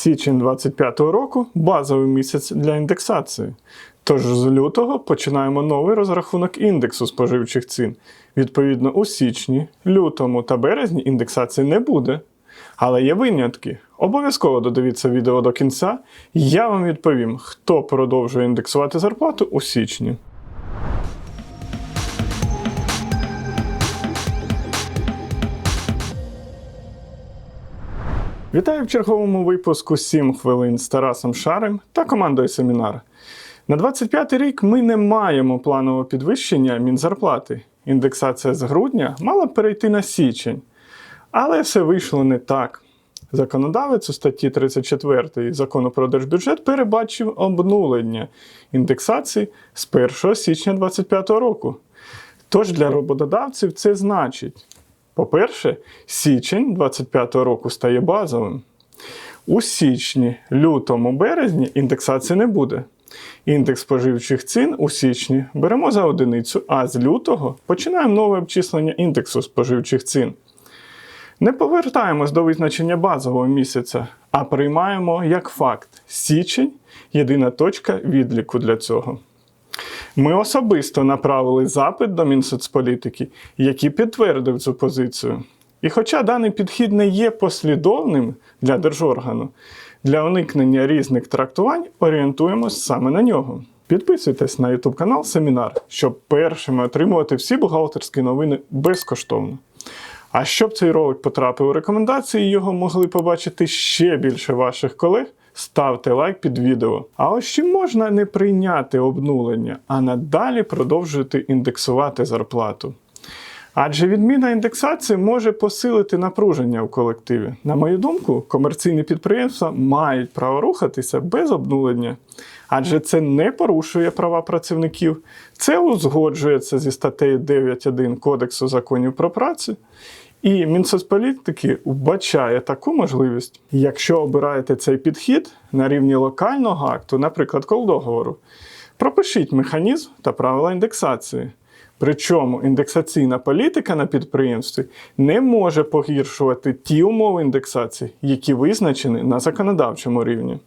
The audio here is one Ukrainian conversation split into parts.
Січень 25 року базовий місяць для індексації. Тож з лютого починаємо новий розрахунок індексу споживчих цін. Відповідно, у січні, лютому та березні індексації не буде. Але є винятки. Обов'язково додивіться відео до кінця, я вам відповім, хто продовжує індексувати зарплату у січні. Вітаю в черговому випуску 7 хвилин з Тарасом Шарем та командою Семінар. На 25 рік ми не маємо планового підвищення мінзарплати. Індексація з грудня мала б перейти на січень. Але все вийшло не так. Законодавець у статті 34 закону про держбюджет перебачив обнулення індексації з 1 січня 2025 року. Тож для роботодавців це значить, по-перше, січень 2025 року стає базовим. У січні, лютому, березні індексації не буде. Індекс споживчих цін у січні беремо за одиницю, а з лютого починаємо нове обчислення індексу споживчих цін. Не повертаємось до визначення базового місяця, а приймаємо як факт січень єдина точка відліку для цього. Ми особисто направили запит до Мінсоцполітики, який підтвердив цю позицію. І хоча даний підхід не є послідовним для держоргану, для уникнення різних трактувань орієнтуємось саме на нього. Підписуйтесь на YouTube канал Семінар, щоб першими отримувати всі бухгалтерські новини безкоштовно. А щоб цей ролик потрапив у рекомендації, і його могли побачити ще більше ваших колег, ставте лайк під відео. А ось чи можна не прийняти обнулення, а надалі продовжувати індексувати зарплату? Адже відміна індексації може посилити напруження у колективі. На мою думку, комерційні підприємства мають право рухатися без обнулення, адже це не порушує права працівників, це узгоджується зі статтею 9.1 Кодексу законів про працю. І Мінсоцполітики вбачає таку можливість, якщо обираєте цей підхід на рівні локального акту, наприклад, колдоговору, пропишіть механізм та правила індексації. Причому індексаційна політика на підприємстві не може погіршувати ті умови індексації, які визначені на законодавчому рівні.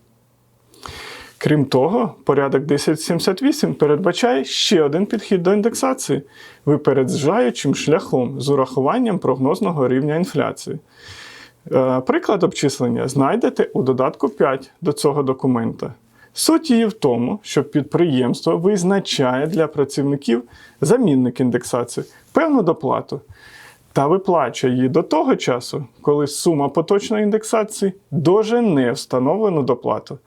Крім того, порядок 1078 передбачає ще один підхід до індексації випереджаючим шляхом з урахуванням прогнозного рівня інфляції. Е, Приклад обчислення знайдете у додатку 5 до цього документа. Суть її в тому, що підприємство визначає для працівників замінник індексації певну доплату та виплачує її до того часу, коли сума поточної індексації дожене встановлену доплату.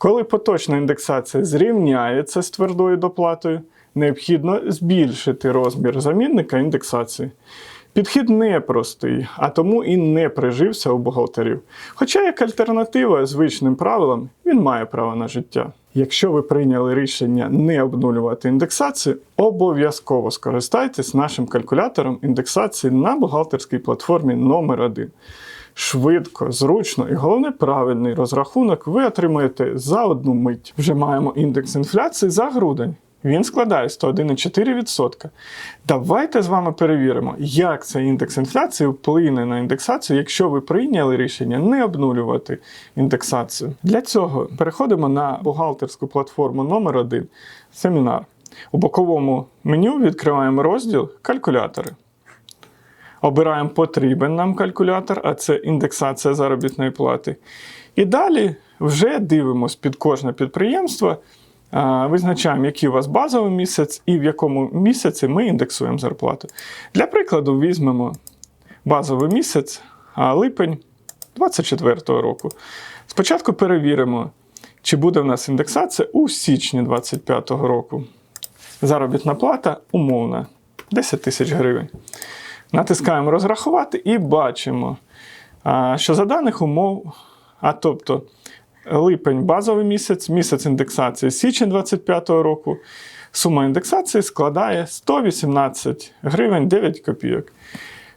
Коли поточна індексація зрівняється з твердою доплатою, необхідно збільшити розмір замінника індексації. Підхід непростий, а тому і не прижився у бухгалтерів. Хоча як альтернатива звичним правилам, він має право на життя. Якщо ви прийняли рішення не обнулювати індексацію, обов'язково скористайтесь нашим калькулятором індексації на бухгалтерській платформі номер 1 Швидко, зручно і головне правильний розрахунок ви отримаєте за одну мить. Вже маємо індекс інфляції за грудень. Він складає 101,4%. Давайте з вами перевіримо, як цей індекс інфляції вплине на індексацію, якщо ви прийняли рішення не обнулювати індексацію. Для цього переходимо на бухгалтерську платформу номер 1 семінар. У боковому меню відкриваємо розділ Калькулятори. Обираємо потрібен нам калькулятор, а це індексація заробітної плати. І далі вже дивимося під кожне підприємство, визначаємо, який у вас базовий місяць і в якому місяці ми індексуємо зарплату. Для прикладу, візьмемо базовий місяць, липень 2024 року. Спочатку перевіримо, чи буде в нас індексація у січні 2025 року. Заробітна плата умовна 10 тисяч гривень. Натискаємо розрахувати і бачимо, що за даних умов, а тобто липень базовий місяць, місяць індексації січень 2025 року, сума індексації складає 118 гривень 9 копійок.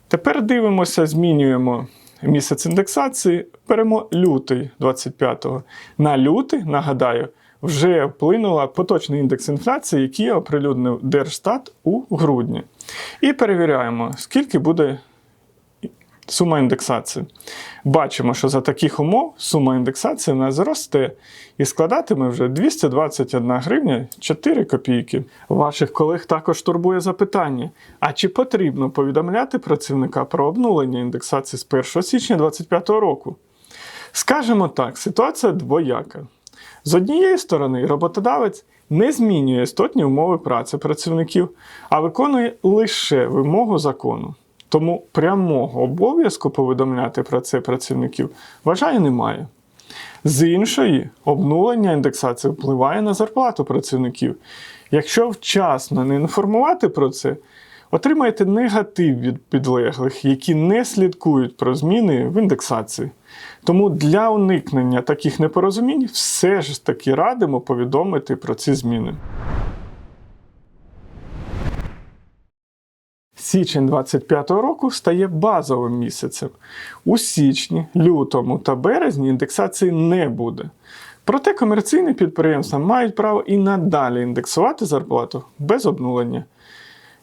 Тепер дивимося, змінюємо місяць індексації, беремо лютий 25-го. На лютий, нагадаю, вже вплинула поточний індекс інфляції, який оприлюднив Держстат у грудні. І перевіряємо, скільки буде сума індексації. Бачимо, що за таких умов сума індексації нас зросте і складатиме вже 221 гривня 4 копійки. Ваших колег також турбує запитання: а чи потрібно повідомляти працівника про обнулення індексації з 1 січня 2025 року? Скажемо так, ситуація двояка. З однієї сторони, роботодавець не змінює істотні умови праці працівників, а виконує лише вимогу закону. Тому прямого обов'язку повідомляти про це працівників вважаю немає. З іншої, обнулення індексації впливає на зарплату працівників. Якщо вчасно не інформувати про це, отримаєте негатив від підлеглих, які не слідкують про зміни в індексації. Тому для уникнення таких непорозумінь все ж таки радимо повідомити про ці зміни. Січень 25 року стає базовим місяцем. У січні, лютому та березні індексації не буде. Проте комерційні підприємства мають право і надалі індексувати зарплату без обнулення.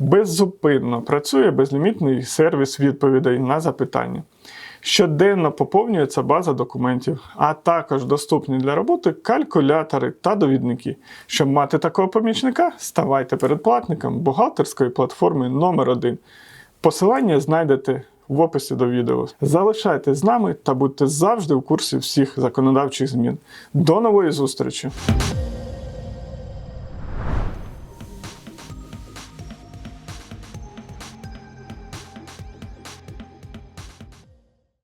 Беззупинно працює безлімітний сервіс відповідей на запитання. Щоденно поповнюється база документів, а також доступні для роботи калькулятори та довідники. Щоб мати такого помічника, ставайте передплатником бухгалтерської платформи номер 1 Посилання знайдете в описі до відео. Залишайтесь з нами та будьте завжди в курсі всіх законодавчих змін. До нової зустрічі!